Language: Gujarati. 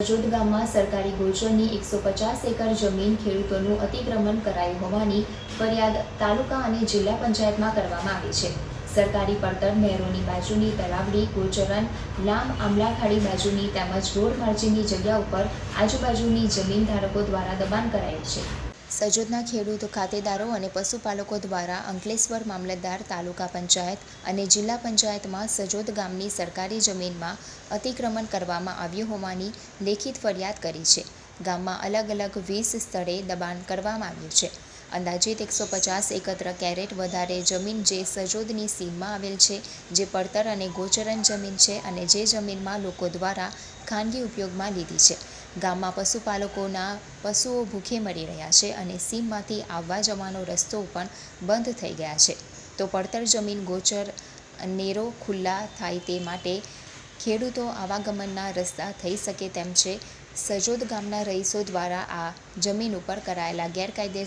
સજોદ ગામમાં સરકારી ગોચરની એકસો પચાસ એકર જમીન ખેડૂતોનું અતિક્રમણ કરાયું હોવાની ફરિયાદ તાલુકા અને જિલ્લા પંચાયતમાં કરવામાં આવી છે. સરકારી પડતર નહેરોની બાજુની તલાવડી ગોચરન લામ આમલાખાડી બાજુની તેમજ રોડ માર્જિનની જગ્યા ઉપર આજુબાજુની જમીન ધારકો દ્વારા દબાણ કરાયું છે. સજોદના ખેડૂત, ખાતેદારો અને પશુપાલકો દ્વારા અંકલેશ્વર મામલતદાર તાલુકા પંચાયત અને જિલ્લા પંચાયતમાં સજોદ ગામની સરકારી જમીનમાં અતિક્રમણ કરવામાં આવ્યું હોવાની લેખિત ફરિયાદ કરી છે. ગામમાં અલગ અલગ વીસ સ્થળે દબાણ કરવામાં આવ્યું છે. અંદાજિત એકસો પચાસ એકત્ર કેરેટ વધારે જમીન જે સજોદની સીમમાં આવેલ છે, જે પડતર અને ગોચરન જમીન છે અને જે જમીનમાં લોકો દ્વારા ખાનગી ઉપયોગમાં લીધી છે. ગામમાં પશુપાલકોના પશુઓ ભૂખે મરી રહ્યા છે અને સીમમાંથી આવવા જવાનો રસ્તો પણ બંધ થઈ ગયા છે. તો પડતર જમીન ગોચર નેરો ખુલ્લા થાય તે માટે ખેડૂતો આવાગમનના રસ્તા થઈ શકે તેમ છે. સજોદ ગામના રહીશો દ્વારા આ જમીન ઉપર કરાયેલા ગેરકાયદે